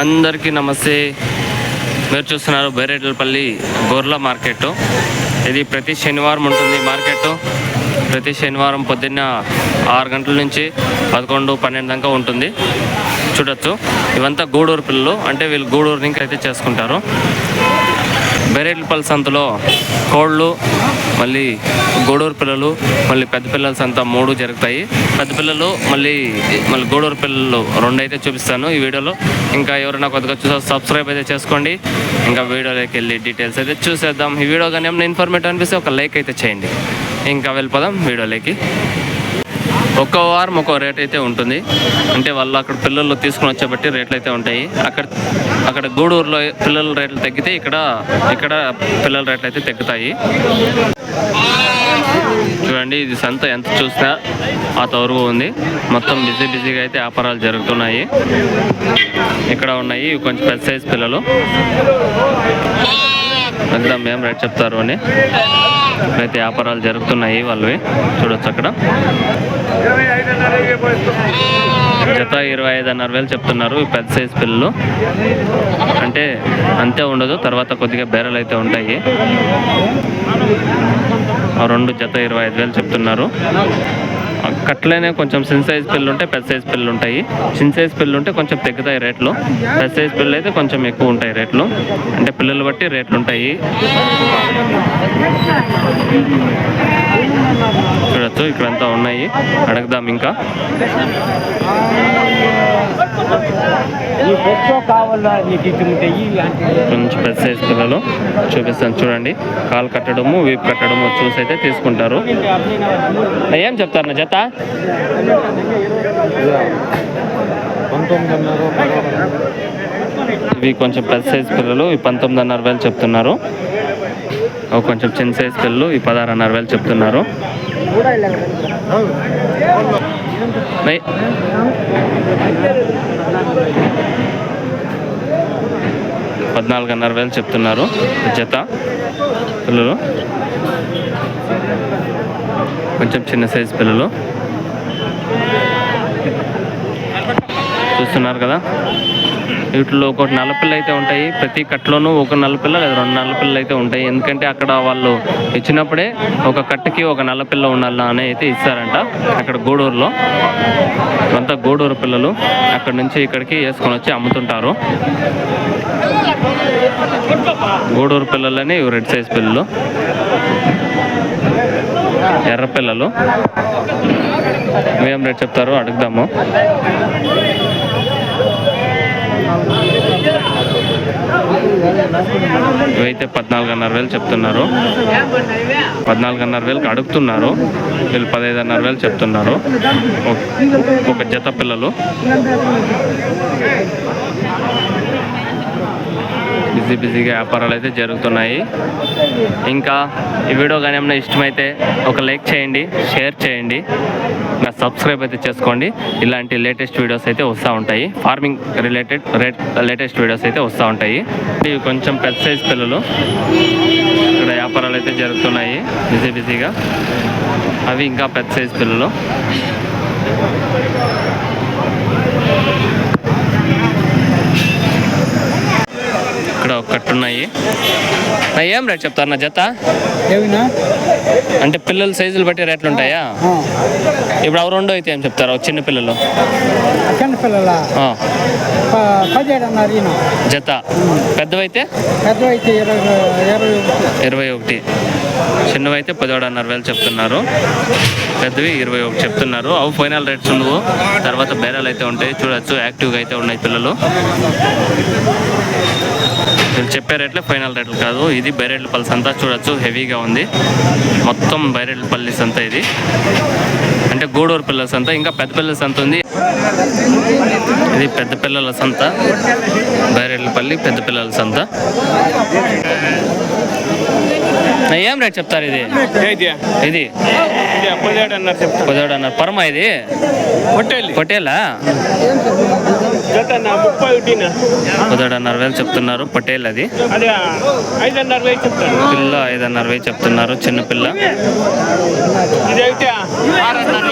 అందరికీ నమస్తే. మీరు చూస్తున్నారు బైరేటలపల్లి గొర్రెల మార్కెట్. ఇది ప్రతి శనివారం ఉంటుంది మార్కెట్. ప్రతి శనివారం పొద్దున్న ఆరు గంటల నుంచి పదకొండు పన్నెండు దాకా ఉంటుంది. చూడొచ్చు. ఇవంతా గూడూరు పిల్లలు అంటే వీళ్ళు గూడూరు నుంచి అయితే చేసుకుంటారు. బెరేట్లపల్లి సంతలో కోళ్ళు మళ్ళీ గూడూరు పిల్లలు మళ్ళీ పెద్ద పిల్లల సంత మూడు జరుగుతాయి. పెద్ద పిల్లలు మళ్ళీ మళ్ళీ గూడూరు పిల్లలు రెండు అయితే చూపిస్తాను ఈ వీడియోలో. ఇంకా ఎవరైనా కొద్దిగా చూసా సబ్స్క్రైబ్ అయితే చేసుకోండి. ఇంకా వీడియోలోకి వెళ్ళి డీటెయిల్స్ అయితే చూసేద్దాం. ఈ వీడియో కానీ ఏమైనా ఇన్ఫర్మేటివ్ అనిపిస్తే ఒక లైక్ అయితే చేయండి. ఇంకా వెళ్ళిపోదాం వీడియోలోకి. ఒక్కో వారం ఒక్కో రేట్ అయితే ఉంటుంది. అంటే వాళ్ళు అక్కడ పిల్లలు తీసుకుని వచ్చేబట్టి రేట్లు అయితే ఉంటాయి. అక్కడ అక్కడ గూడూరులో పిల్లల రేట్లు తగ్గితే ఇక్కడ ఇక్కడ పిల్లల రేట్లు అయితే తగ్గుతాయి. చూడండి ఇది సంత ఎంత చూసినా ఆ తవరుగు ఉంది. మొత్తం బిజీ బిజీగా అయితే వ్యాపారాలు జరుగుతున్నాయి. ఇక్కడ ఉన్నాయి ఇవి కొంచెం పెద్ద సైజ్ పిల్లలు. వెళ్దాం ఏం రేట్ చెప్తారు అని. అయితే వ్యాపారాలు జరుగుతున్నాయి వాళ్ళవి. చూడొచ్చు అక్కడ. జత ఇరవై ఐదున్నర వేలు చెప్తున్నారు. పెద్ద సైజ్ పిల్లలు. అంటే అంతే ఉండదు. తర్వాత కొద్దిగా బేరలు అయితే ఉంటాయి. ఆ రెండు జత ఇరవై ఐదు వేలు చెప్తున్నారు. కట్లనే కొంచెం చిన్న సైజ్ పిల్లలు ఉంటాయి పెద్ద సైజ్ పిల్లలు ఉంటాయి. చిన్న సైజ్ పిల్లలు ఉంటే కొంచెం తగ్గుతాయి రేట్లు. పెద్ద సైజ్ పిల్లలు అయితే కొంచెం ఎక్కువ ఉంటాయి రేట్లు. అంటే పిల్లలు బట్టి రేట్లు ఉంటాయి. చూడొచ్చు ఇక్కడంతా ఉన్నాయి. అడగదాం ఇంకా. కొంచెం పెద్ద సైజ్ పిల్లలు చూపిస్తాను చూడండి. కాలు కట్టడము వీపు కట్టడము చూసి అయితే తీసుకుంటారు. ఏం చెప్తారు నా జత ఇవి కొంచెం పెద్ద సైజ్ పిల్లలు ఈ పంతొమ్మిదిన్నర వేలు చెప్తున్నారు. కొంచెం చిన్న సైజ్ పిల్లలు ఈ పదహారున్నర వేలు చెప్తున్నారు. నై- పద్నాలుగున్నర వేలు చెప్తున్నారు జత పిల్లలు. కొంచెం చిన్న సైజ్ పిల్లలు. చూస్తున్నారు కదా. వీటిలో ఒక నల్లపిల్ల అయితే ఉంటాయి. ప్రతి కట్టలోనూ ఒక నల్లపిల్ల లేదా రెండు నల్లపిల్లలు అయితే ఉంటాయి. ఎందుకంటే అక్కడ వాళ్ళు ఇచ్చినప్పుడే ఒక కట్టకి ఒక నల్లపిల్ల ఉండాలా అని అయితే ఇస్తారంట అక్కడ గూడూరులో. అంతా గూడూరు పిల్లలు అక్కడ నుంచి ఇక్కడికి వేసుకొని వచ్చి అమ్ముతుంటారు. గూడూరు పిల్లలని రెడ్ సైజ్ పిల్లలు. ఎర్ర పిల్లలు. మేము రేట్ చెప్తారు అడుగుదాము. ఇవైతే పద్నాలుగున్నర వేలు చెప్తున్నారు. పద్నాలుగున్నర వేలకు అడుగుతున్నారు. వీళ్ళు పదహైదున్నర వేలు చెప్తున్నారు. ఒక- జత పిల్లలు. బిజీ బిజీగా వ్యాపారాలు అయితే జరుగుతున్నాయి. ఇంకా ఈ వీడియో కానీ ఏమైనా ఇష్టమైతే ఒక లైక్ చేయండి షేర్ చేయండి. నా సబ్స్క్రైబ్ అయితే చేసుకోండి. ఇలాంటి లేటెస్ట్ వీడియోస్ అయితే వస్తూ ఉంటాయి. Farming related rate latest videos అయితే వస్తూ ఉంటాయి. ఇవి కొంచెం పెద్ద సైజ్ పిల్లలు. ఇక్కడ వ్యాపారాలు అయితే జరుగుతున్నాయి. బిజీ బిజీగా. అవి ఇంకా పెద్ద సైజ్ పిల్లలు. ఇక్కడ ఒక కట్టు ఉన్నాయి నా ఏం రేట్ చెప్తారు నా జత అంటే పిల్లల సైజులు బట్టి రేట్లు ఉంటాయా? ఇప్పుడు అవి రెండు అయితే ఏం చెప్తారు? చిన్న పిల్లలు. చిన్న జత. పెద్దవైతే? ఇరవై ఒకటి. చిన్నవైతే పదిహేడున్నర వేలు చెప్తున్నారు. పెద్దవి ఇరవై ఒకటి చెప్తున్నారు. అవి ఫైనల్ రేట్స్ ఉండవు. తర్వాత బేరాలు అయితే ఉంటాయి. చూడొచ్చు. యాక్టివ్గా అయితే ఉన్నాయి పిల్లలు. వీళ్ళు చెప్పే రేట్లే ఫైనల్ రేట్లు కాదు. ఇది బైరేట్ల పల్లి సంత చూడొచ్చు. హెవీగా ఉంది. మొత్తం బైరేట్ల పల్లి సంత ఇది. అంటే గూడూరు పిల్లల సంత ఇంకా పెద్ద పిల్లల సంత ఉంది. ఇది పెద్ద పిల్లల సంత బైరేట్లపల్లి పెద్ద పిల్లల సంత ఏం రేట్ చెప్తారు ఇది? ఇది? పదిహేడు అన్నారు పరమ ఇది? హోటల్ పొట్టేలా? పదిహేడున్నర వేలు చెప్తున్నారు పటేల్ అది. పిల్ల ఐదున్నర వేలు చెప్తున్నారు చిన్న పిల్ల. ఇదైతే ఆరున్నర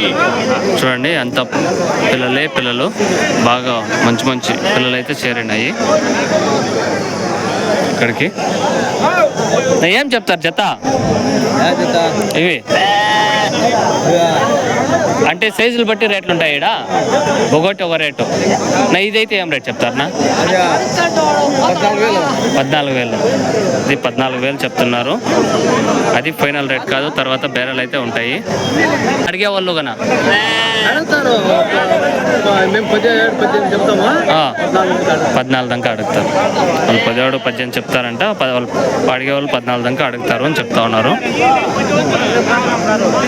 చూడండి అంత పిల్లలే పిల్లలు. బాగా మంచి మంచి పిల్లలు అయితే చేరినాయి ఇక్కడికి. ఏం చెప్తారు జత? ఇవి. అంటే సైజులు బట్టి రేట్లు ఉంటాయి ఈడ. ఒకటి ఒక రేటు. నా ఇదైతే ఏం రేట్ చెప్తారనా పద్నాలుగు వేలు. ఇది పద్నాలుగు వేలు చెప్తున్నారు. అది ఫైనల్ రేట్ కాదు తర్వాత బేరాలు అయితే ఉంటాయి. అడిగే వాళ్ళు కన్నా అడుగుతారు మేము పదిహేడు పద్దెనిమిది చెప్తామా? పద్నాలుగు దాకా అడుగుతారు. వాళ్ళు పదిహేడు పద్దెనిమిది చెప్తారంట. వాళ్ళు అడిగే వాళ్ళు పద్నాలుగు దాకా అడుగుతారు అని చెప్తా ఉన్నారు.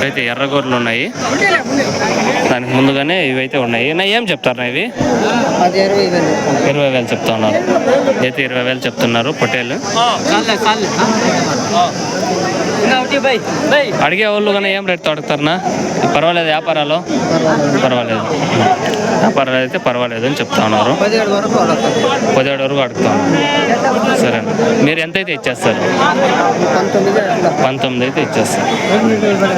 అయితే ఎర్రగోర్లు ఉన్నాయి. దానికి ముందుగానే ఇవైతే ఉన్నాయి. నా ఏం చెప్తారు నా ఇవి? ఇరవై వేలు చెప్తా ఉన్నారు. అయితే ఇరవై వేలు చెప్తున్నారు పొటేలు. అడిగే వాళ్ళు కానీ ఏం రేట్తో అడుగుతారనా పర్వాలేదు వ్యాపారాలు? పర్వాలేదు. పర్వాలేదు అయితే పర్వాలేదు అని చెప్తా ఉన్నారు. పదిహేడు వరకు అడుగుతాను అడుగుతాం సరే మీరు ఎంత అయితే ఇచ్చేస్తారు? పంతొమ్మిది అయితే ఇచ్చేస్తారు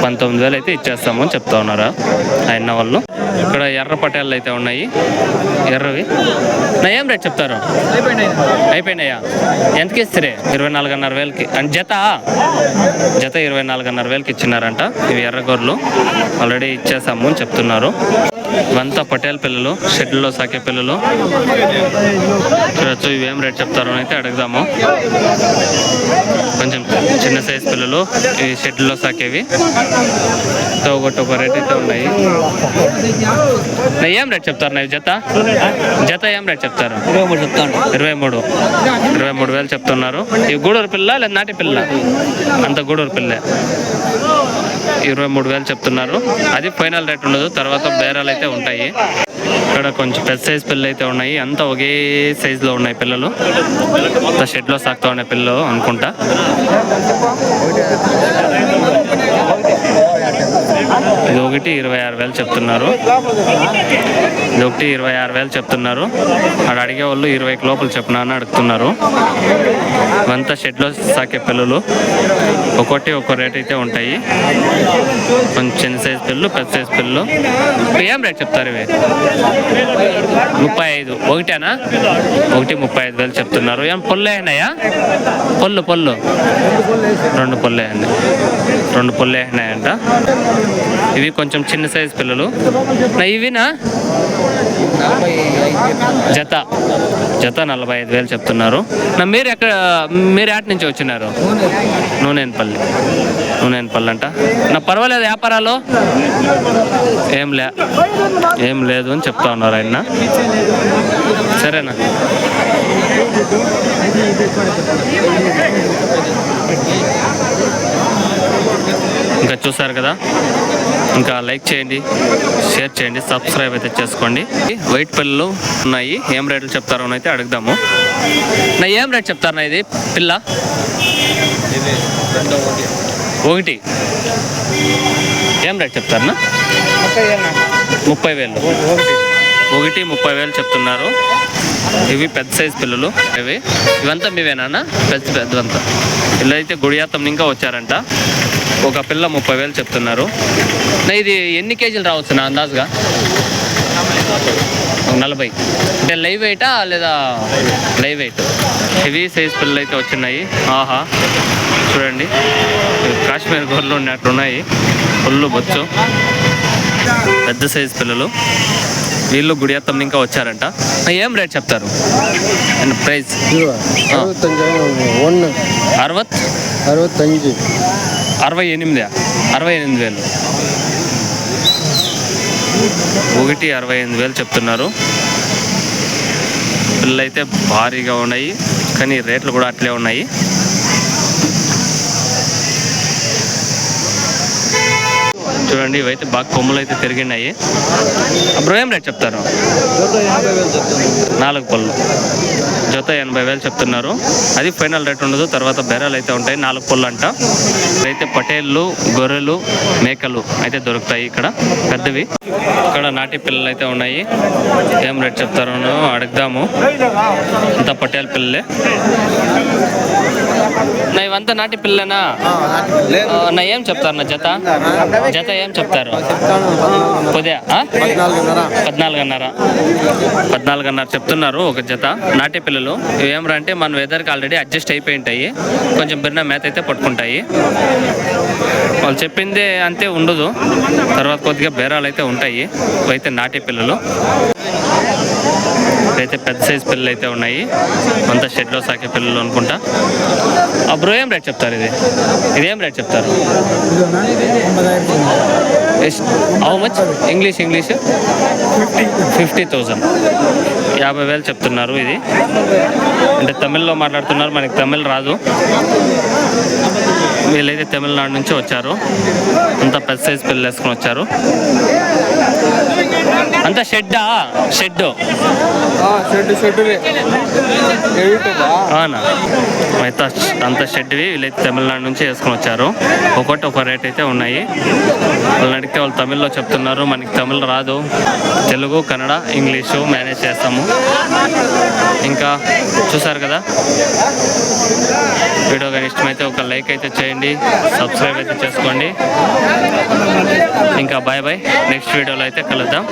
పంతొమ్మిది వేలు అయితే ఇచ్చేస్తాము అని చెప్తా ఉన్నారా? ఆయన వాళ్ళు. ఇక్కడ ఎర్ర పటేళ్ళు అయితే ఉన్నాయి. ఎర్రవి. నా ఏం రేట్ చెప్తారు? అయిపోయినాయా? ఎంతకి ఇస్తారే? ఇరవై నాలుగున్నర వేలకి. అంటే జత? జత ఇరవై నాలుగున్నర వేలకి ఇచ్చినారంట. ఇవి ఎర్రగొర్రెలు ఆల్రెడీ ఇచ్చేసాము అని చెప్తున్నారు. ఇవంతా పటేల్ పిల్లలు షెడ్లో సాకే పిల్లలు. చూడొచ్చు ఇవి ఏం రేట్ చెప్తారో అని అయితే అడుగుదాము. కొంచెం చిన్న సైజ్ పిల్లలు ఈ షెడ్లో సాకేవి. తో ఒకటి ఒక రేట్ అయితే ఉన్నాయి. ఏం రేట్ చెప్తారు నా జత? జత ఏం రేట్ చెప్తారు? ఇరవై మూడు ఇరవై మూడు. ఇరవై మూడు వేలు చెప్తున్నారు. ఈ గూడూరు పిల్ల లేదా నాటి పిల్ల? అంత గూడూరు పిల్లే. ఇరవై మూడు వేలు చెప్తున్నారు. అది ఫైనల్ రేట్ ఉండదు. తర్వాత బేరాలు అయితే ఉంటాయి. ఇక్కడ కొంచెం పెద్ద సైజ్ పిల్లలు అయితే ఉన్నాయి. అంతా ఒకే సైజులో ఉన్నాయి పిల్లలు. షెడ్లో సాగుతూ ఉన్నాయి పిల్లలు అనుకుంటా. ఇది ఒకటి ఇరవై ఆరు వేలు చెప్తున్నారు. ఇది ఒకటి ఇరవై ఆరు వేలు చెప్తున్నారు. అక్కడ అడిగే వాళ్ళు ఇరవై లోపల చెప్పిన అని అడుగుతున్నారు. ఇవంతా షెడ్లో సాకే పిల్లలు ఒక్కొక్కటి ఒక్కో రేట్ అయితే ఉంటాయి. కొంచెం చిన్న సైజ్ పిల్లలు పెద్ద సైజ్ పిల్లలు ఏం రేట్ చెప్తారు ఇవి? ముప్పై ఐదు. ఒకటేనా? ఒకటి ముప్పై ఐదు వేలు చెప్తున్నారు. ఏం పొల్లు అయినాయా? పొల్లు పొల్లు రెండు పొల్లు వేయండి రెండు పొల్లు వేసినాయంట ఇవి కొంచెం చిన్న సైజ్ పిల్లలు. నా ఇవినా? జత. జత నలభై ఐదు వేలు చెప్తున్నారు. నా మీరు ఎక్కడ మీరు యాట్ నుంచి వచ్చినారు? నూనెనపల్లి. నూనెనపల్లి అంట. నా పర్వాలేదు వ్యాపారాలు ఏం లే ఏం లేదు అని చెప్తా ఉన్నారు ఆయన. సరేనా? ఇంకా చూసారు కదా? ఇంకా లైక్ చేయండి షేర్ చేయండి సబ్స్క్రైబ్ అయితే చేసుకోండి. వైట్ పిల్లలు ఉన్నాయి ఏం రేట్లు చెప్తారో అని అయితే అడుగుదాము. నా ఏం రేట్ చెప్తారు నా ఇది? పిల్ల? ఒకటి. ఏం రేట్ చెప్తారన్నా ముప్పై వేలు. ఒకటి ముప్పై వేలు చెప్తున్నారు. ఇవి పెద్ద సైజ్ పిల్లలు. ఇవి. ఇవంతా మీవేనా పెద్ద పెద్దవంతా. పిల్లలు గుడియాతం గుడియాత్తం ఇంకా వచ్చారంట. ఒక పిల్ల ముప్పై వేలు చెప్తున్నారు. ఇది ఎన్ని కేజీలు రావచ్చు నా అందాజుగా? నలభై. అంటే లైవ్ వెయిటా లేదా లైవ్ వెయిట్ హెవీ సైజ్ పిల్లలు అయితే వచ్చినాయి. ఆహా. చూడండి. కాశ్మీర్ గొర్రెలు ఉన్నట్టున్నాయి. ఫుల్ బొచ్చు. పెద్ద సైజ్ పిల్లలు. వీళ్ళు గుడియత్తం ఇంకా వచ్చారంట. ఏం రేట్ చెప్తారు? ప్రైస్. అరవత్? అరవత్తஞ்சు అరవై ఎనిమిది అరవై ఎనిమిది వేలు. ఒకటి అరవై ఎనిమిది వేలు చెప్తున్నారు. పిల్లలు అయితే భారీగా ఉన్నాయి. కానీ రేట్లు కూడా అట్లే ఉన్నాయి. చూడండి ఇవైతే బాగా కొమ్ములు అయితే తిరిగినాయి. అప్పుడు ఏం రేట్ చెప్తారు? నాలుగు పళ్ళు. జత ఎనభై వేలు చెప్తున్నారు. అది ఫైనల్ రేట్ ఉండదు తర్వాత బెరాలు అయితే ఉంటాయి నాలుగు పళ్ళు అంట. అయితే పటేళ్ళు గొర్రెలు మేకలు అయితే దొరుకుతాయి ఇక్కడ పెద్దవి. ఇక్కడ నాటి పిల్లలు అయితే ఉన్నాయి. ఏం రేట్ చెప్తారో అడుగుదాము. అంతా పటేల్ పిల్లలే. నా ఇవంతా నాటి పిల్లనా నా ఏం చెప్తారు నా జత? జత ఏం చెప్తారు? ఆ? పద్నాలుగున్నర. పద్నాలుగున్నర. చెప్తున్నారు ఒక జత. నాటి పిల్లలు ఇవి ఏమరా అంటే మన వెదర్కి ఆల్రెడీ అడ్జస్ట్ అయిపోయి ఉంటాయి. కొంచెం బిర్న మేత అయితే పట్టుకుంటాయి. వాళ్ళు చెప్పిందే అంతే ఉండదు. తర్వాత కొద్దిగా బేరాలు అయితే ఉంటాయి. ఇవైతే నాటి పిల్లలు. అయితే పెద్ద సైజ్ పిల్లలు అయితే ఉన్నాయి. అంతా షెడ్లో సాకే పిల్లలు అనుకుంటా. ఆ బ్రో ఏం రేట్ చెప్తారు ఇది? ఇదేం రేట్ చెప్తారు? How much English English fifty thousand యాభై వేలు చెప్తున్నారు ఇది. అంటే తమిళ్ళో మాట్లాడుతున్నారు. మనకి తమిళ్ రాదు. వీళ్ళైతే తమిళనాడు నుంచి వచ్చారు. అంత పెద్ద సైజ్ పిల్లలు వేసుకొని వచ్చారు. అంత షెడ్డా షెడ్ షెడ్ షెడ్ అవునా. అయితే అంత షెడ్వి వీళ్ళైతే తమిళనాడు నుంచి వేసుకొని వచ్చారు. ఒకటి ఒక రేట్ అయితే ఉన్నాయి. వాళ్ళని అడిగితే వాళ్ళు తమిళ్ళో చెప్తున్నారు. మనకి తమిళ్ రాదు. తెలుగు కన్నడ ఇంగ్లీషు మేనేజ్ చేస్తాము. ఇంకా చూసారు కదా? వీడియో కానీ ఇష్టమైతే ఒక లైక్ అయితే చేయండి. సబ్స్క్రైబ్ అయితే చేసుకోండి. ఇంకా బాయ్ బాయ్. నెక్స్ట్ వీడియోలో అయితే కలుద్దాం.